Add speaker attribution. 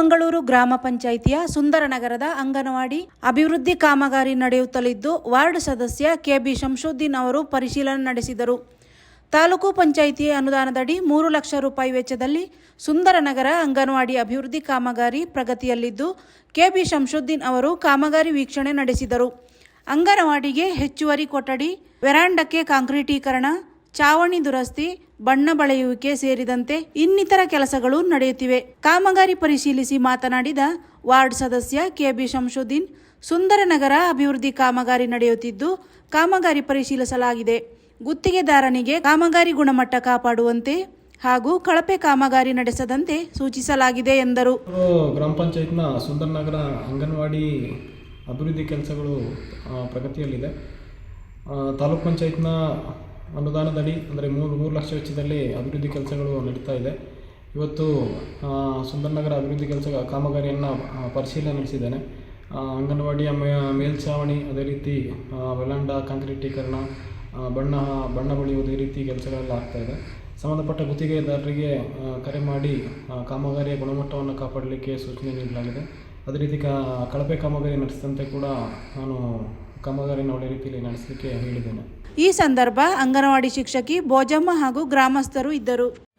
Speaker 1: ಮಂಗಳೂರು ಗ್ರಾಮ ಪಂಚಾಯಿತಿಯ ಸುಂದರನಗರದ ಅಂಗನವಾಡಿ ಅಭಿವೃದ್ಧಿ ಕಾಮಗಾರಿ ನಡೆಯುತ್ತಲಿದ್ದು, ವಾರ್ಡ್ ಸದಸ್ಯ ಕೆಬಿ ಶಂಶುದ್ದೀನ್ ಅವರು ಪರಿಶೀಲನೆ ನಡೆಸಿದರು. ತಾಲೂಕು ಪಂಚಾಯಿತಿ ಅನುದಾನದಡಿ ಮೂರು ಲಕ್ಷ ರೂಪಾಯಿ ವೆಚ್ಚದಲ್ಲಿ ಸುಂದರನಗರ ಅಂಗನವಾಡಿ ಅಭಿವೃದ್ಧಿ ಕಾಮಗಾರಿ ಪ್ರಗತಿಯಲ್ಲಿದ್ದು, ಕೆಬಿ ಶಂಶುದ್ದೀನ್ ಅವರು ಕಾಮಗಾರಿ ವೀಕ್ಷಣೆ ನಡೆಸಿದರು. ಅಂಗನವಾಡಿಗೆ ಹೆಚ್ಚುವರಿ ಕೊಠಡಿ, ವೆರಾಂಡಕ್ಕೆ ಕಾಂಕ್ರೀಟೀಕರಣ ಚಾವಣಿ ದುರಸ್ತಿ, ಬಣ್ಣ ಬಳೆಯುವಿಕೆ ಸೇರಿದಂತೆ ಇನ್ನಿತರ ಕೆಲಸಗಳು ನಡೆಯುತ್ತಿವೆ. ಕಾಮಗಾರಿ ಪರಿಶೀಲಿಸಿ ಮಾತನಾಡಿದ ವಾರ್ಡ್ ಸದಸ್ಯ ಕೆಬಿ ಶಂಶುದ್ದೀನ್, ಸುಂದರನಗರ ಅಭಿವೃದ್ಧಿ ಕಾಮಗಾರಿ ನಡೆಯುತ್ತಿದ್ದು ಕಾಮಗಾರಿ ಪರಿಶೀಲಿಸಲಾಗಿದೆ. ಗುತ್ತಿಗೆದಾರನಿಗೆ ಕಾಮಗಾರಿ ಗುಣಮಟ್ಟ ಕಾಪಾಡುವಂತೆ ಹಾಗೂ ಕಳಪೆ ಕಾಮಗಾರಿ ನಡೆಸದಂತೆ ಸೂಚಿಸಲಾಗಿದೆ ಎಂದರು.
Speaker 2: ಗ್ರಾಮ ಪಂಚಾಯತ್ನ ಸುಂದರನಗರ ಅಂಗನವಾಡಿ ಅಭಿವೃದ್ಧಿ ಕೆಲಸಗಳು ಪ್ರಗತಿಯಲ್ಲಿದೆ. ತಾಲೂಕ್ ಪಂಚಾಯತ್ನ ಅನುದಾನದಡಿ, ಅಂದರೆ ಮೂರು ಮೂರು ಲಕ್ಷ ವೆಚ್ಚದಲ್ಲಿ ಅಭಿವೃದ್ಧಿ ಕೆಲಸಗಳು ನಡೀತಾ ಇದೆ. ಇವತ್ತು ಸುಂದರನಗರ ಅಭಿವೃದ್ಧಿ ಕೆಲಸ ಕಾಮಗಾರಿಯನ್ನು ಪರಿಶೀಲನೆ ನಡೆಸಿದ್ದೇನೆ. ಅಂಗನವಾಡಿಯ ಮೇಲ್ಛಾವಣಿ, ಅದೇ ರೀತಿ ವೆಲಾಂಡ ಕಾಂಕ್ರೀಟೀಕರಣ ಬಣ್ಣ ಬಣ್ಣ ಬಳಿಯುವುದು ಈ ರೀತಿ ಕೆಲಸಗಳೆಲ್ಲ ಆಗ್ತಾಯಿದೆ ಸಂಬಂಧಪಟ್ಟ ಗುತ್ತಿಗೆದಾರರಿಗೆ ಕರೆ ಮಾಡಿ ಕಾಮಗಾರಿಯ ಗುಣಮಟ್ಟವನ್ನು ಕಾಪಾಡಲಿಕ್ಕೆ ಸೂಚನೆ ನೀಡಲಾಗಿದೆ. ಅದೇ ರೀತಿ ಕಳಪೆ ಕಾಮಗಾರಿ ನಡೆಸಿದಂತೆ ಕೂಡ ನಾನು ಕಾಮಗಾರಿಯನ್ನು ಒಳ್ಳೆ ರೀತಿಯಲ್ಲಿ ನಡೆಸಲಿಕ್ಕೆ ಹೇಳಿದ್ದೇನೆ.
Speaker 1: ಈ ಸಂದರ್ಭ ಅಂಗನವಾಡಿ ಶಿಕ್ಷಕಿ ಭೋಜಮ್ಮ ಹಾಗೂ ಗ್ರಾಮಸ್ಥರು ಇದ್ದರು.